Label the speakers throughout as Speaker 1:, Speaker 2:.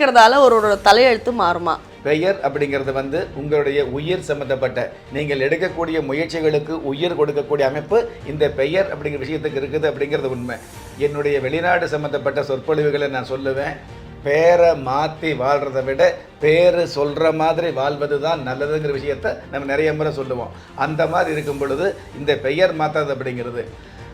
Speaker 1: பேர் ஒருவரோட தலையெழுத்து மாறுமா?
Speaker 2: பெயர் அப்படிங்கிறது வந்து உங்களுடைய உயிர் சம்மந்தப்பட்ட நீங்கள் எடுக்கக்கூடிய முயற்சிகளுக்கு உயிர் கொடுக்கக்கூடிய அமைப்பு இந்த பெயர் அப்படிங்கிற விஷயத்துக்கு இருக்குது அப்படிங்கிறது உண்மை. என்னுடைய வெளிநாடு சம்மந்தப்பட்ட சொற்பொழிவுகளை நான் சொல்லுவேன். பேரை மாற்றி வாழ்கிறத விட பேர் சொல்கிற மாதிரி வாழ்வது தான் நல்லதுங்கிற விஷயத்த நம்ம நிறைய முறை சொல்லுவோம். அந்த மாதிரி இருக்கும் பொழுது இந்த பெயர் மாற்றாது அப்படிங்கிறது.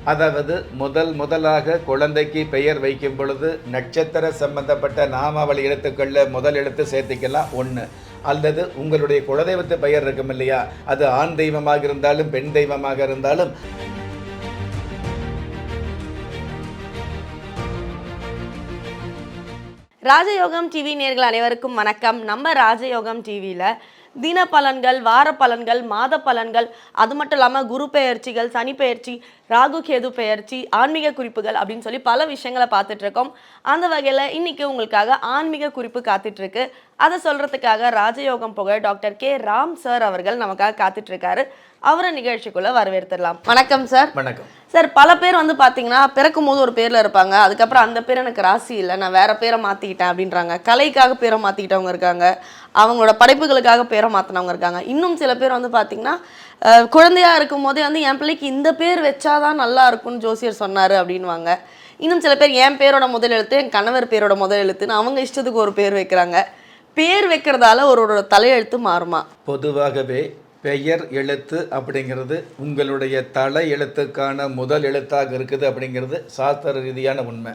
Speaker 2: அதாவது முதல் முதலாக குழந்தைக்கு பெயர் வைக்கும் பொழுது நட்சத்திர சம்பந்தப்பட்ட நாமாவளி எழுத்துக்களில் முதல் எழுத்து சேர்த்திக்கலாம் ஒன்று அல்லது உங்களுடைய குலதெய்வத்து பெயர் இருக்கும் இல்லையா? அது ஆண் தெய்வமாக இருந்தாலும் பெண் தெய்வமாக இருந்தாலும்
Speaker 1: ராஜயோகம் டிவி நேர்கள் அனைவருக்கும் வணக்கம். நம்ம ராஜயோகம் டிவியில் தின பலன்கள் வார பலன்கள் மாத பலன்கள் அது மட்டும் இல்லாமல் குரு பெயர்ச்சிகள் சனி பெயர்ச்சி ராகு கேது பெயர்ச்சி ஆன்மீக குறிப்புகள் அப்படின்னு சொல்லி பல விஷயங்களை பார்த்துட்ருக்கோம் அந்த வகையில் இன்னைக்கு உங்களுக்காக ஆன்மீக குறிப்பு காத்துட்ருக்கு அதை சொல்றதுக்காக ராஜயோகம் புகழ் டாக்டர் கே ராம் சார் அவர்கள் நமக்காக காத்துட்டு இருக்காரு அவரை நிகழ்ச்சிக்குள்ள வரவேற்றுடலாம் வணக்கம் சார்.
Speaker 2: வணக்கம்.
Speaker 1: சார் பல பேர் வந்து பார்த்தீங்கன்னா பிறக்கும் போது ஒரு பேரில் இருப்பாங்க. அதுக்கப்புறம் அந்த பேர் எனக்கு ராசி இல்லை. நான் வேற பேரை மாற்றிக்கிட்டேன் அப்படின்றாங்க. கலைக்காக பேரை மாற்றிக்கிட்டவங்க இருக்காங்க. அவங்களோட படைப்புகளுக்காக பேரை மாற்றினவங்க இருக்காங்க. இன்னும் சில பேர் வந்து பார்த்தீங்கன்னா அஹ், குழந்தையா இருக்கும் போதே வந்து என் பிள்ளைக்கு இந்த பேர் வச்சாதான் நல்லா இருக்கும்னு ஜோசியர் சொன்னார் அப்படின்வாங்க இன்னும் சில பேர் என் பேரோட முதல் எழுத்து என் கணவர் பேரோட முதல் எழுத்துன்னு அவங்க இஷ்டத்துக்கு ஒரு பேர் வைக்கிறாங்க. பேர் வைக்கிறதால ஒருவரோட தலையெழுத்து மாறுமா?
Speaker 2: பொதுவாகவே பெயர் எழுத்து அப்படிங்கிறது உங்களுடைய தலை எழுத்துக்கான முதல் எழுத்தாக இருக்குது அப்படிங்கிறது சாஸ்திர ரீதியான உண்மை.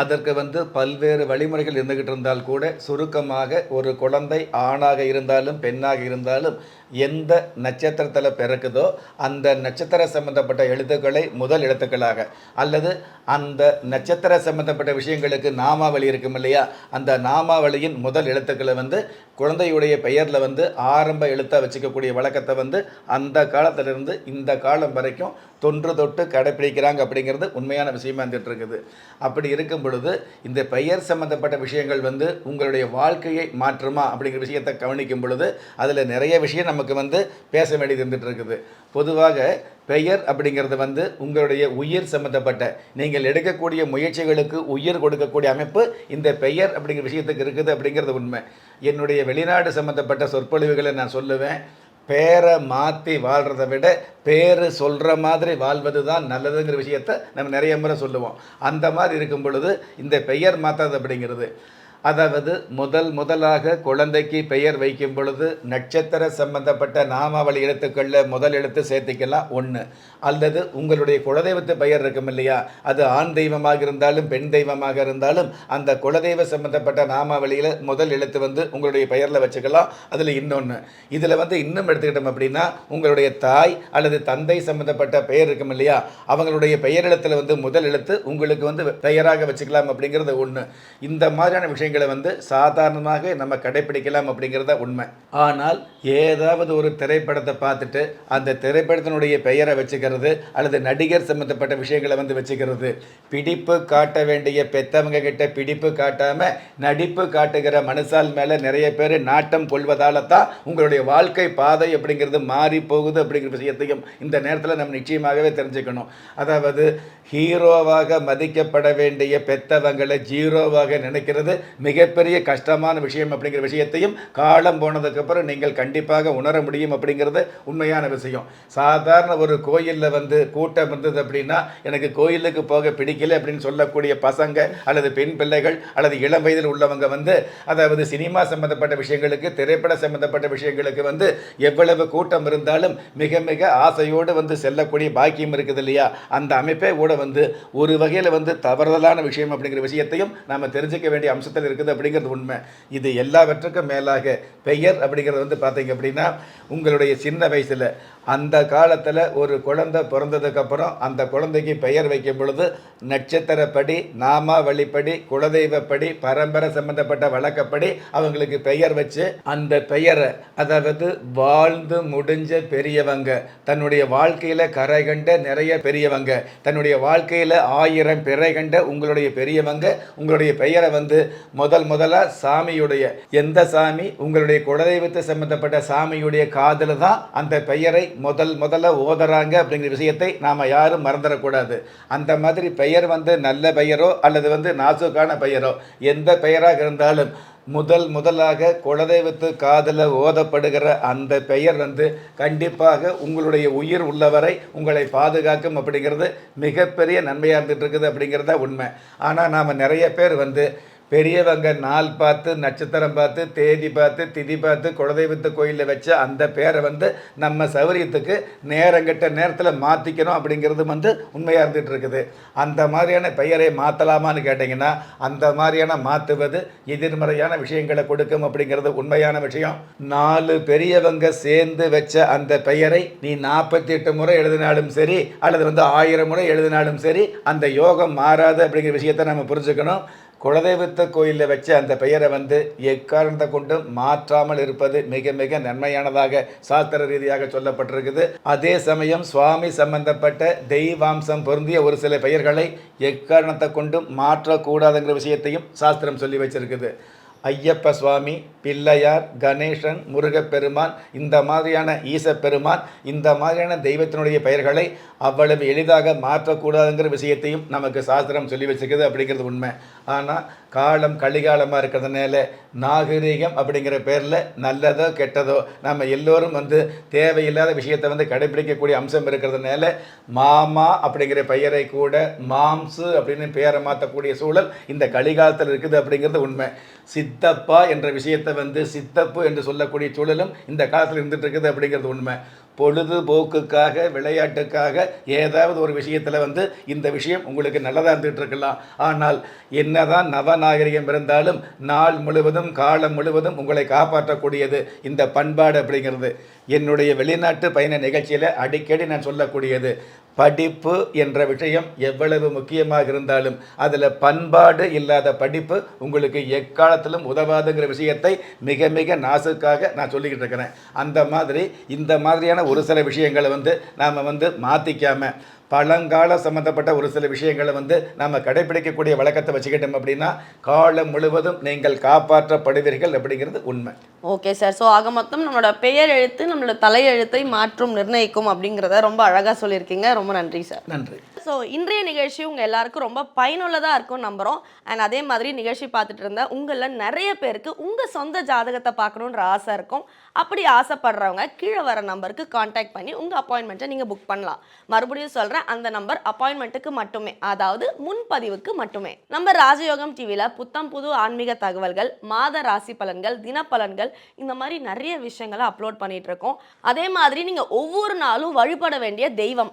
Speaker 2: அதற்கு வந்து பல்வேறு வழிமுறைகள் இருந்துகிட்டு இருந்தால் கூட சுருக்கமாக ஒரு குழந்தை ஆணாக இருந்தாலும் பெண்ணாக இருந்தாலும் எந்த நட்சத்திரத்தில் பிறக்குதோ அந்த நட்சத்திர சம்பந்தப்பட்ட எழுத்துக்களை முதல் எழுத்துக்களாக. அல்லது அந்த நட்சத்திர சம்பந்தப்பட்ட விஷயங்களுக்கு நாமாவளி இருக்கும் இல்லையா? அந்த நாமாவளியின் முதல் எழுத்துக்களை வந்து குழந்தையுடைய பெயரில் வந்து ஆரம்ப எழுத்தாக வச்சுக்கக்கூடிய வழக்கத்தை வந்து அந்த காலத்திலிருந்து இந்த காலம் வரைக்கும் தொன்று தொட்டு கடைப்பிடிக்கிறாங்க அப்படிங்கிறது உண்மையான விஷயமா இருந்துட்டு இருக்குது அப்படி இருக்கும் பொழுது இந்த பெயர் சம்பந்தப்பட்ட விஷயங்கள் வந்து உங்களுடைய வாழ்க்கையை மாற்றுமா அப்படிங்கிற விஷயத்தை கவனிக்கும் பொழுது அதில் நிறைய விஷயம் நம்ம நமக்கு வந்து பேச வேண்டியது இருந்துட்டு இருக்குது பொதுவாக பெயர் அப்படிங்கிறது வந்து உங்களுடைய உயிர் சம்மந்தப்பட்ட நீங்கள் எடுக்கக்கூடிய முயற்சிகளுக்கு உயிர் கொடுக்கக்கூடிய அமைப்பு இந்த பெயர் அப்படிங்கிற விஷயத்துக்கு இருக்குது அப்படிங்கிறது உண்மை. என்னுடைய வெளிநாடு சம்மந்தப்பட்ட சொற்பொழிவுகளை நான் சொல்லுவேன். பேரை மாற்றி வாழ்கிறத விட பேர் சொல்கிற மாதிரி வாழ்வது தான் நல்லதுங்கிற விஷயத்த நம்ம நிறைய முறை சொல்லுவோம். அந்த மாதிரி இருக்கும் பொழுது இந்த பெயர் மாற்றாது அப்படிங்கிறது. அதாவது முதல் முதலாக குழந்தைக்கு பெயர் வைக்கும் பொழுது நட்சத்திர சம்பந்தப்பட்ட நாமாவளி எழுத்துக்களில் முதல் எழுத்து சேர்த்திக்கலாம் ஒன்று அல்லது உங்களுடைய குலதெய்வத்து பெயர் இருக்கும் இல்லையா? அது ஆண் தெய்வமாக இருந்தாலும் பெண் தெய்வமாக இருந்தாலும் அந்த குலதெய்வ சம்பந்தப்பட்ட நாமாவளியில் முதல் எழுத்து வந்து உங்களுடைய பெயரில் வச்சுக்கலாம். அதில் இன்னொன்று இதில் வந்து இன்னும் எடுத்துக்கிட்டோம் அப்படின்னா உங்களுடைய தாய் அல்லது தந்தை சம்பந்தப்பட்ட பெயர் இருக்கும் இல்லையா? அவங்களுடைய பெயர் எழுத்தில் வந்து முதல் எழுத்து உங்களுக்கு வந்து பெயராக வச்சுக்கலாம் அப்படிங்கிறது ஒன்று இந்த மாதிரியான விஷயங்கள் வந்து சாதாரணமாக நம்ம கடைப்பிடிக்கலாம் அப்படிங்கிறத உண்மை. ஆனால் ஏதாவது ஒரு திரைப்படத்தை பார்த்துட்டு அந்த திரைப்படத்தினுடைய பெயரை வச்சுக்கிறது அல்லது நடிகர் சம்பந்தப்பட்ட விஷயங்களை வந்து வச்சுக்கிறது. பிடிப்பு காட்ட வேண்டிய பெத்தவங்க கிட்ட பிடிப்பு காட்டாம நடிப்பு காட்டுகிற மனுஷால் மேலே நிறைய பேர் நாட்டம் கொள்வதால் தான் உங்களுடைய வாழ்க்கை பாதை அப்படிங்கிறது மாறி போகுது அப்படிங்கிற விஷயத்தையும் இந்த நேரத்தில் நம்ம நிச்சயமாகவே தெரிஞ்சுக்கணும். அதாவது ஹீரோவாக மதிக்கப்பட வேண்டிய பெத்தவங்களை ஜீரோவாக நினைக்கிறது மிகப்பெரிய கஷ்டமான விஷயம் அப்படிங்கிற விஷயத்தையும் காலம் போனதுக்கப்புறம் நீங்கள் கண்டிப்பாக உணர முடியும் அப்படிங்கிறது உண்மையான விஷயம். சாதாரண ஒரு கோயிலில் வந்து கூட்டம் இருந்தது அப்படின்னா எனக்கு கோயிலுக்கு போக பிடிக்கல அப்படின்னு சொல்லக்கூடிய பசங்க அல்லது பெண் பிள்ளைகள் அல்லது இளம் வயதில் உள்ளவங்க வந்து அதாவது சினிமா சம்பந்தப்பட்ட விஷயங்களுக்கு திரைப்பட சம்பந்தப்பட்ட விஷயங்களுக்கு வந்து எவ்வளவு கூட்டம் இருந்தாலும் மிக மிக ஆசையோடு வந்து செல்லக்கூடிய பாக்கியம் இருக்குது இல்லையா? அந்த அமைப்பே கூட வந்து ஒரு வகையில் வந்து தவறுதலான விஷயம் அப்படிங்கிற விஷயத்தையும் நாம் தெரிஞ்சுக்க வேண்டிய அம்சத்தில் இருக்குது அப்படிங்கிறது உண்மை. இது எல்லாவற்றுக்கும் மேலாக பெயர் அப்படிங்கிறது வந்து பார்த்தீங்க அப்படின்னா உங்களுடைய சின்ன வயசில் அந்த காலத்தில் ஒரு குழந்தை பிறந்ததுக்கப்புறம் அந்த குழந்தைக்கு பெயர் வைக்கும் பொழுது நட்சத்திரப்படி நாமா வழிப்படி குலதெய்வப்படி பரம்பரை சம்பந்தப்பட்ட வழக்கப்படி அவங்களுக்கு பெயர் வச்சு அந்த பெயரை அதாவது வாழ்ந்து முடிஞ்ச பெரியவங்க தன்னுடைய வாழ்க்கையில் கரை கண்ட நிறைய பெரியவங்க தன்னுடைய வாழ்க்கையில் ஆயிரம் பிறை கண்ட உங்களுடைய பெரியவங்க உங்களுடைய பெயரை வந்து முதல் முதலாக சாமியுடைய எந்த சாமி? உங்களுடைய குலதெய்வத்தை சம்பந்தப்பட்ட சாமியுடைய காதில் தான் அந்த பெயரை முதல் முதல்ல ஓதுறாங்க அப்படிங்கிற விஷயத்தை நாம் யாரும் மறந்துடக்கூடாது அந்த மாதிரி பெயர் வந்து நல்ல பெயரோ அல்லது வந்து நாசுக்கான பெயரோ எந்த பெயராக இருந்தாலும் முதல் முதலாக குலதெய்வத்து காதில் ஓதப்படுகிற அந்த பெயர் வந்து கண்டிப்பாக உங்களுடைய உயிர் உள்ளவரை உங்களை பாதுகாக்கும் அப்படிங்கிறது மிகப்பெரிய நன்மையாக இருந்துகிட்டு இருக்குது அப்படிங்கிறது தான் உண்மை. ஆனால் நாம் நிறைய பேர் வந்து பெரியவங்க நாள் பார்த்து நட்சத்திரம் பார்த்து தேதி பார்த்து திதி பார்த்து குலதெய்வத்து கோயிலில் வச்ச அந்த பேரை வந்து நம்ம சௌரியத்துக்கு நேரங்கெட்ட நேரத்தில் மாற்றிக்கணும் அப்படிங்கிறது வந்து உண்மையாக இருந்துகிட்டு இருக்குது. அந்த மாதிரியான பெயரை மாற்றலாமான்னு கேட்டிங்கன்னா அந்த மாதிரியான மாற்றுவது எதிர்மறையான விஷயங்களை கொடுக்கும் அப்படிங்கிறது உண்மையான விஷயம். நாலு பெரியவங்க சேர்ந்து வச்ச அந்த பெயரை நீ நாற்பத்தி எட்டு முறை எழுதினாலும் சரி அல்லது வந்து ஆயிரம் முறை எழுதினாலும் சரி அந்த யோகம் மாறாது அப்படிங்கிற விஷயத்தை நம்ம புரிஞ்சுக்கணும். குலதெய்வத்த கோயிலில் வச்ச அந்த பெயரை வந்து எக்காரணத்தை கொண்டும் மாற்றாமல் இருப்பது மிக மிக நன்மையானதாக சாஸ்திர ரீதியாக சொல்லப்பட்டிருக்குது. அதே சமயம் சுவாமி சம்பந்தப்பட்ட தெய்வாம்சம் பொருந்திய ஒரு சில பெயர்களை எக்காரணத்தை கொண்டும் மாற்றக்கூடாதுங்கிற விஷயத்தையும் சாஸ்திரம் சொல்லி வச்சிருக்குது. ஐயப்ப சுவாமி பிள்ளையார் கணேசன் முருகப்பெருமான் இந்த மாதிரியான ஈசப்பெருமான் இந்த மாதிரியான தெய்வத்தினுடைய பெயர்களை அவ்வளவு எளிதாக மாற்றக்கூடாதுங்கிற விஷயத்தையும் நமக்கு சாஸ்திரம் சொல்லி வச்சுக்கிறது அப்படிங்கிறது உண்மை. ஆனால் காலம் கலிகாலமாக இருக்கிறதுனால நாகரீகம் அப்படிங்கிற பேரில் நல்லதோ கெட்டதோ நம்ம எல்லோரும் வந்து தேவையில்லாத விஷயத்தை வந்து கடைபிடிக்கக்கூடிய அம்சம் இருக்கிறதுனால மாமா அப்படிங்கிற பெயரை கூட மாம்சு அப்படின்னு பெயரை மாற்றக்கூடிய சூழல் இந்த கலிகாலத்தில் இருக்குது அப்படிங்கிறது உண்மை. சித்தப்பா என்ற விஷயத்தை வந்து சித்தப்பு என்று சொல்லக்கூடிய சூழலும் இந்த காலத்தில் இருந்துகிட்டு இருக்குது அப்படிங்கிறது உண்மை. பொழுதுபோக்குக்காக விளையாட்டுக்காக ஏதாவது ஒரு விஷயத்தில் வந்து இந்த விஷயம் உங்களுக்கு நல்லதாக இருந்துகிட்டு இருக்கலாம் ஆனால் என்னதான் நவநாகரிகம் இருந்தாலும் நாள் முழுவதும் காலம் முழுவதும் உங்களை காப்பாற்றக்கூடியது இந்த பண்பாடு அப்படிங்கிறது. என்னுடைய வெளிநாட்டு பயண நிகழ்ச்சியில் அடிக்கடி நான் சொல்லக்கூடியது. படிப்பு என்ற விஷயம் எவ்வளவு முக்கியமாக இருந்தாலும் அதில் பண்பாடு இல்லாத படிப்பு உங்களுக்கு எக்காலத்திலும் உதவாதுங்கிற விஷயத்தை மிக மிக நாசுக்காக நான் சொல்லிக்கிட்டு இருக்கிறேன். அந்த மாதிரி இந்த மாதிரியான ஒரு சில விஷயங்களை வந்து நாம் வந்து மாற்றிக்காமல் பழங்கால சம்மந்தப்பட்ட ஒரு சில விஷயங்களை வந்து நம்ம கடைபிடிக்கக்கூடிய வழக்கத்தை வச்சுக்கிட்டோம் அப்படின்னா காலம் முழுவதும் நீங்கள் காப்பாற்றப்படுவீர்கள் அப்படிங்கிறது உண்மை.
Speaker 1: ஓகே சார் ஸோ ஆக மொத்தம் நம்மளோட பெயர் எழுத்து நம்மளோட தலையெழுத்தை மாற்றும் நிர்ணயிக்கும் அப்படிங்கிறத ரொம்ப அழகாக சொல்லியிருக்கீங்க. ரொம்ப நன்றி சார்
Speaker 2: நன்றி.
Speaker 1: ஸோ இன்றைய நிகழ்ச்சி உங்கள் எல்லாருக்கும் ரொம்ப பயனுள்ளதாக இருக்கும் நம்புகிறோம் அண்ட் அதே மாதிரி நிகழ்ச்சி பார்த்துட்டு இருந்த உங்களில் நிறைய பேருக்கு உங்கள் சொந்த ஜாதகத்தை பார்க்கணுன்ற ஆசை இருக்கும். அப்படி ஆசைப்படுறவங்க கீழே வர நம்பருக்கு காண்டாக்ட் பண்ணி உங்கள் அப்பாயின்மெண்ட்டை நீங்கள் புக் பண்ணலாம். மறுபடியும் சொல்கிறேன் அந்த நம்பர் அப்பாயின்மெண்ட்டுக்கு மட்டுமே. அதாவது முன்பதிவுக்கு மட்டுமே. நம்ம ராஜயோகம் டிவியில் புத்தம் புது ஆன்மீக தகவல்கள் மாத ராசி பலன்கள் தினப்பலன்கள் இந்த மாதிரி நிறைய விஷயங்களை அப்லோட் பண்ணிகிட்ருக்கோம் இருக்கோம். அதே மாதிரி நீங்கள் ஒவ்வொரு நாளும் வழிபட வேண்டிய தெய்வம்